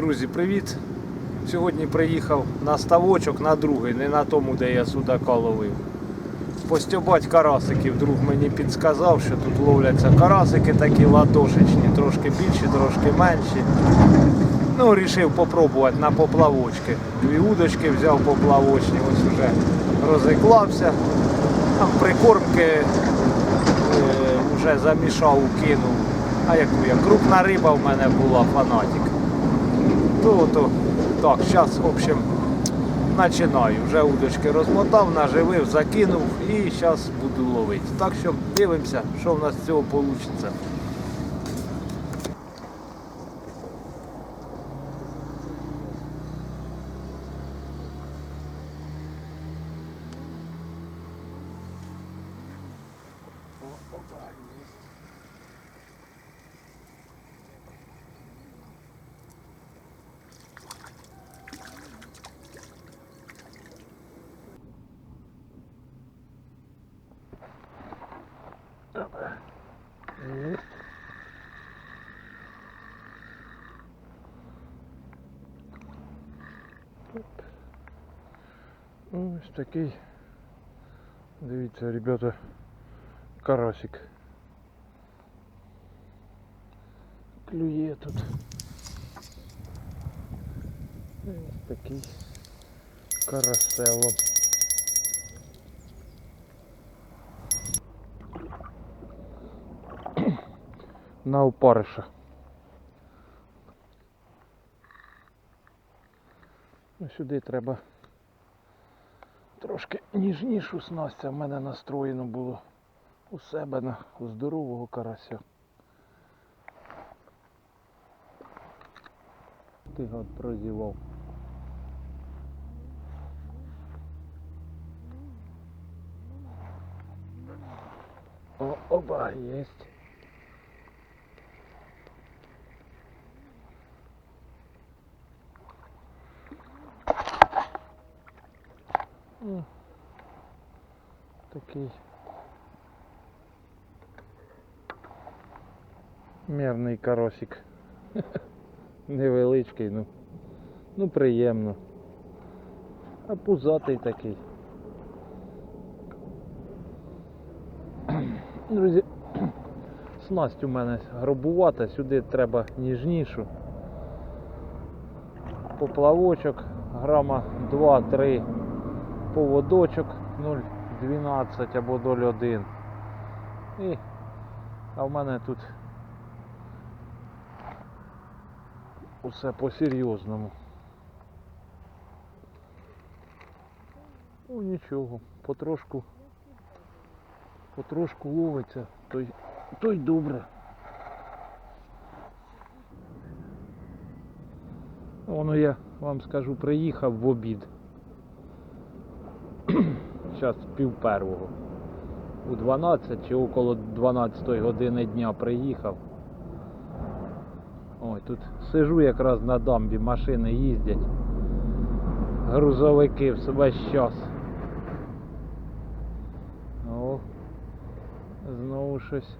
Друзі, привіт! Сьогодні приїхав на ставочок на другий, не на тому, де я судака ловив. Постьобать карасиків. Друг мені підсказав, що тут ловляться карасики такі ладошечні, трошки більші, трошки менші. Ну, вирішив попробувати на поплавочки. Дві удочки взяв поплавочні, ось уже розіклався. Там прикормки е, вже замішав, кинув. А яку я? Крупна риба в мене була, фанатик. То, то, так, зараз, в общем, починаю. Вже удочки розмотав, наживив, закинув і зараз буду ловити. Так що дивимося, що в нас з цього вийде. Ось такий. Дивіться, ребята, карасик. Клює тут. Ось такий карасело. На опариша. Ну, Сюди треба трошки ніжнішу снасть, в мене настроєно було у себе на здорового карася. Ти гад прозівав. О, оба, есть. Такий мірний каросик. Невеличкий, ну, ну приємно. А пузатий такий. Друзі, снасть у мене грубувата, сюди треба ніжнішу. Поплавочок, грама 2-3 поводочок 0,12 або 0,1. І, а в мене тут усе по-серйозному. Ну нічого, потрошку, потрошку ловиться, то й, то й добре. Воно я вам скажу, приїхав в обід. Зараз пів первого. У 12 чи около 12 години дня приїхав. Ой, тут сижу якраз на дамбі, машини їздять. Грузовики весь час. О, знову щось.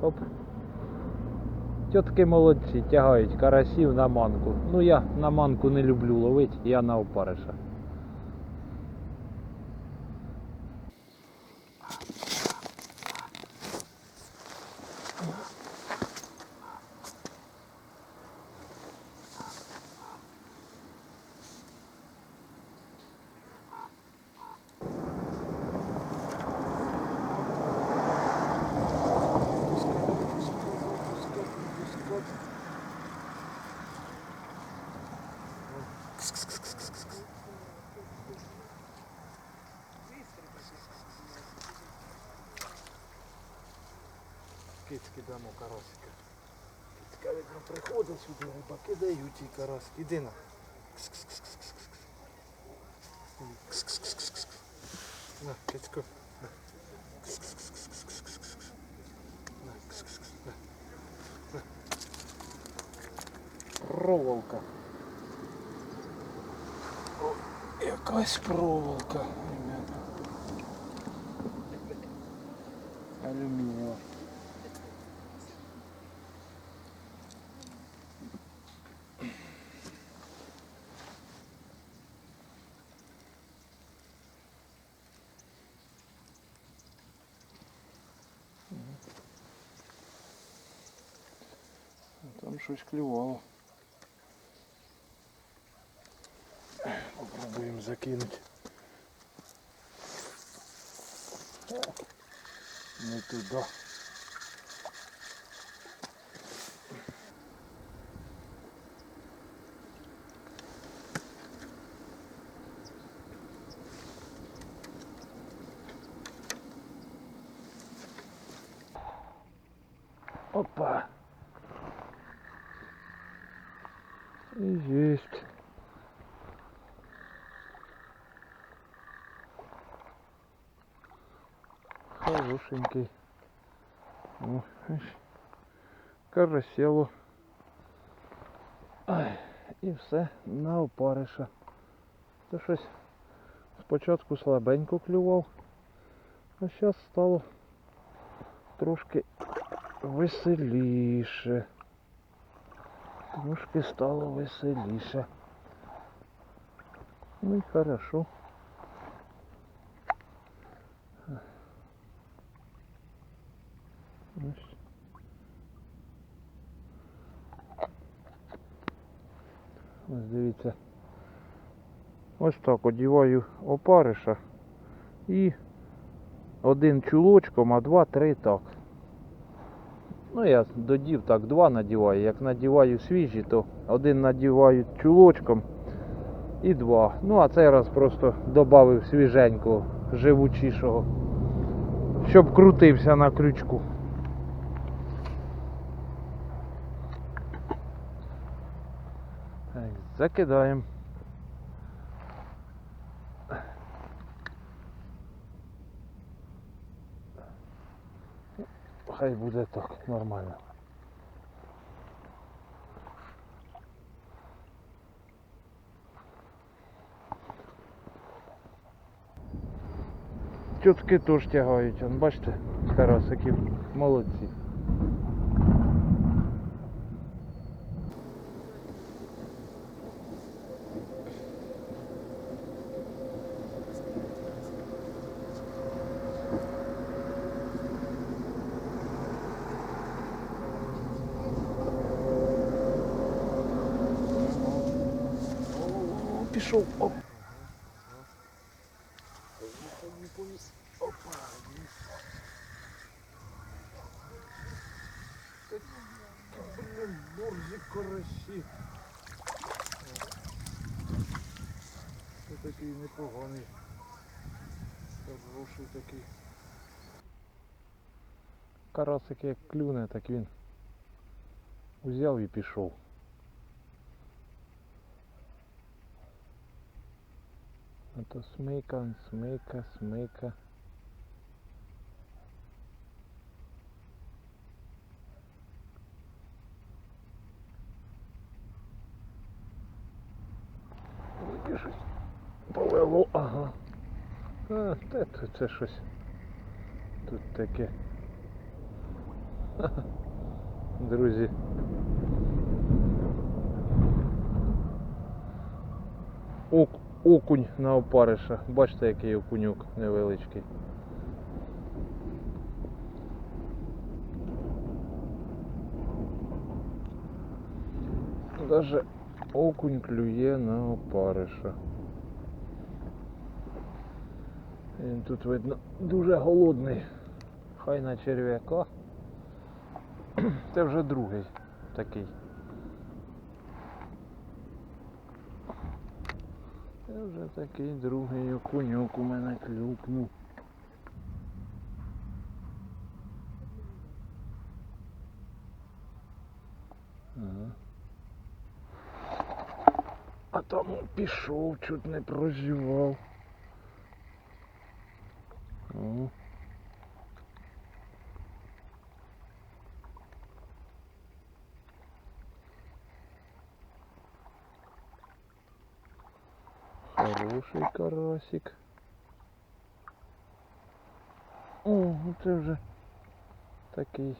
Хоп. Тітки молодці, тягають карасів на манку. Ну я на манку не люблю ловити, я на опариша. Кицьки дамо карасика. Кицька видно приходить сюди, рибаки дають їй карасик. Іди на. Кс-кс-кс-кс-кс. Кс-кс-кс-кс-кс. На, кицько. На. Кс-кс-кс-кс-кс-кс. На, кс-кс-кс. На. На. Проволока. О, якась проволока, ребята. Алюмінієва. Там щось клювало. Попробуємо закинути. Не туди. Опа. есть. Хорошенький. О, ось. карасіло. Ай, і все на опариша. Це щось спочатку слабенько клював, а зараз стало трошки веселіше. Трошки стало веселіше. Ну і хорошо. Ось. Дивіться. Ось так одіваю опариша і один чулочком, а два-три так. Ну я додів так, два надіваю. Як надіваю свіжі, то один надіваю чулочком і два. Ну а цей раз просто додав свіженького, живучішого. Щоб крутився на крючку. Так, Закидаємо. Хай буде так, нормально. Тютки теж тягають, бачите, карасиків, молодці. О, пішов, оп. Опа, Блин, борзі карасі. Це такий непоганий. Хороший такий. Карасик як клюне, так він узяв і пішов. А то смика, смика, смика. Щось повело, ага. А, те, це, це щось. Тут таке. Ха-ха. Друзі. Ок, окунь на опариша. Бачите, який окунюк невеличкий. Даже окунь клює на опариша. Він тут видно дуже голодний. Хай на черв'яка. Це вже другий такий. Це вже такий другий окуньок у мене клюкнув. А там пішов, чуть не прозівав. О. Хороший карасик. О, це вже такий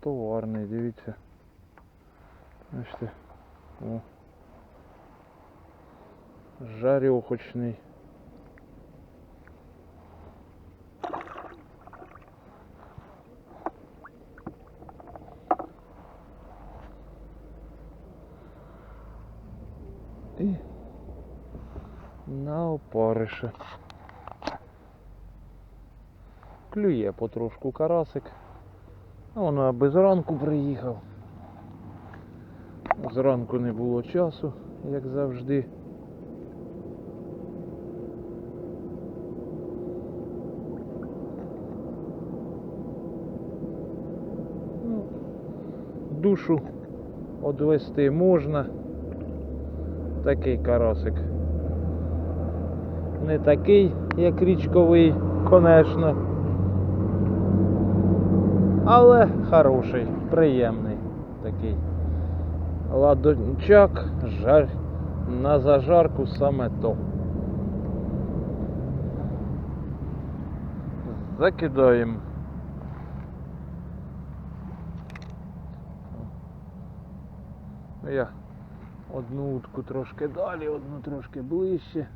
товарний, дивіться. Бачите. О. Жарьохочний. На опариша. Клює потрошку карасик. Воно аби зранку приїхав. Зранку не було часу, як завжди. Ну, душу одвести можна. Такий карасик. Не такий, як річковий, конечно. Але хороший, приємний такий. Ладончак, жаль, на зажарку саме то. Закидаємо. Я одну утку трошки далі, одну трошки ближче.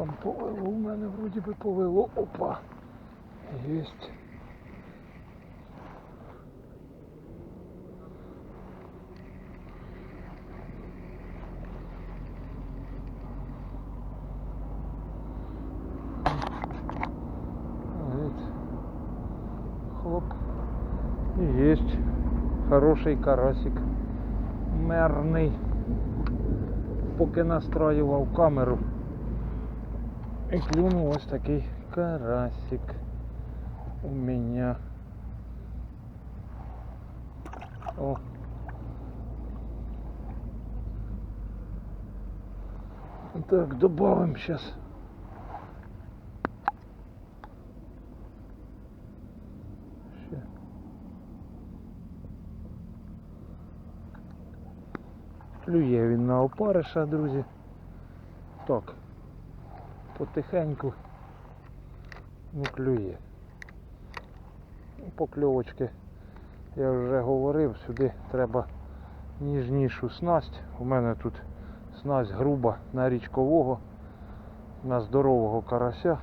Там повело, у мене вроді би повело. Опа. Єсть. Хлоп. И хороший карасик. Мерний. Поки настраював камеру. І клюнув ось такий карасик у мене. О. Так, добавим сейчас. Ще. Клює він на опариша, друзі. Так. Потихеньку. Ну, клює. Покльовочки, я вже говорив, сюди треба ніжнішу снасть. У мене тут снасть груба на річкового, на здорового карася.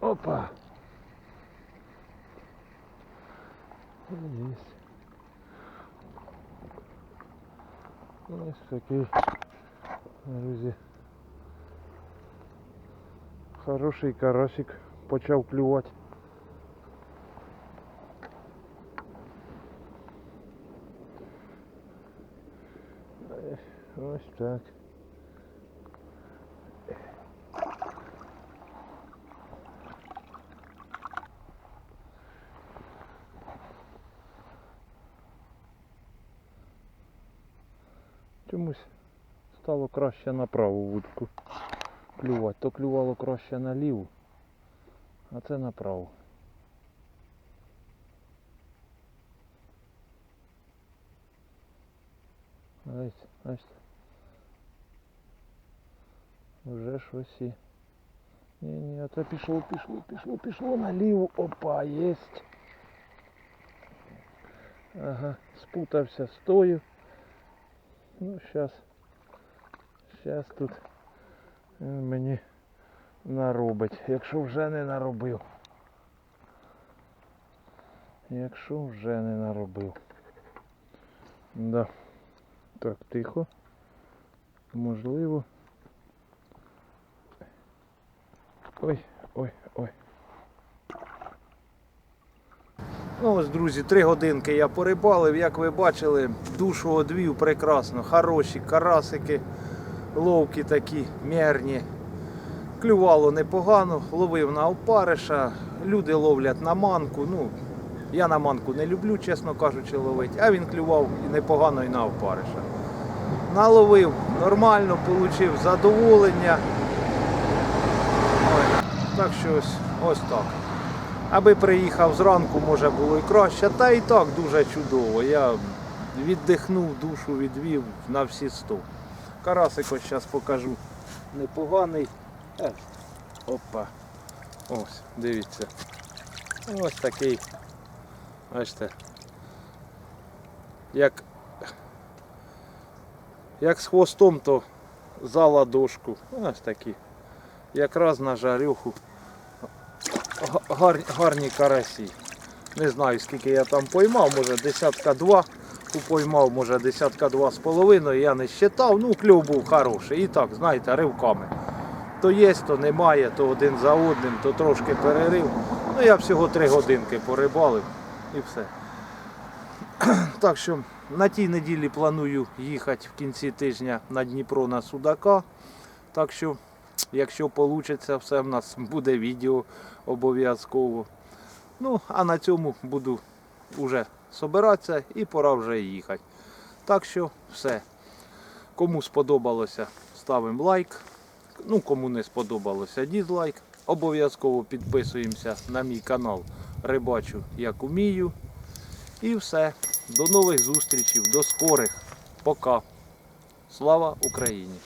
Опа! Ось такий, друзі. Хороший карасик почав клювати. Ось так. Стало краще на праву вудку клювати. То клювало краще на ліву, а це на праву. Ось, ось. Вже щось і. Ні, ні, а це пішло, пішло, пішло, пішло наліво. Опа, єсть. Ага, спутався з тою. Ну, сейчас. Сейчас тут він мені наробить, якщо вже не наробив. Якщо вже не наробив. Да. Так, тихо. Можливо. Ой, ой, ой. Ну ось, друзі, три годинки я порибалив, як ви бачили, душу одвів прекрасно, хороші карасики, ловкі такі, мірні. Клювало непогано, ловив на опариша, люди ловлять на манку. Ну, я на манку не люблю, чесно кажучи, ловити, а він клював і непогано і на опариша. Наловив нормально, отримав задоволення. Ой, так що ось, ось так. Аби приїхав зранку, може було і краще, та і так дуже чудово. Я віддихнув, душу відвів на всі сто. Карасик ось зараз покажу. Непоганий. Е, опа. Ось, дивіться. Ось такий. Бачите. Як, як з хвостом, то за ладошку. Ось такі. Якраз на жарюху. Гар, гарні карасі. Не знаю, скільки я там поймав, може десятка два упоймав, може десятка два з половиною, я не считав, ну кльов був хороший. І так, знаєте, ривками. То є, то немає, то один за одним, то трошки перерив. Ну я всього три годинки порибалив і все. Так що на тій неділі планую їхати в кінці тижня на Дніпро на Судака. Так що, якщо вийде, все в нас буде відео обов'язково. Ну, а на цьому буду вже собиратися і пора вже їхати. Так що все. Кому сподобалося, ставимо лайк. Ну, кому не сподобалося, дізлайк. Обов'язково підписуємося на мій канал Рибачу як умію. І все. До нових зустрічей, до скорих. Пока. Слава Україні!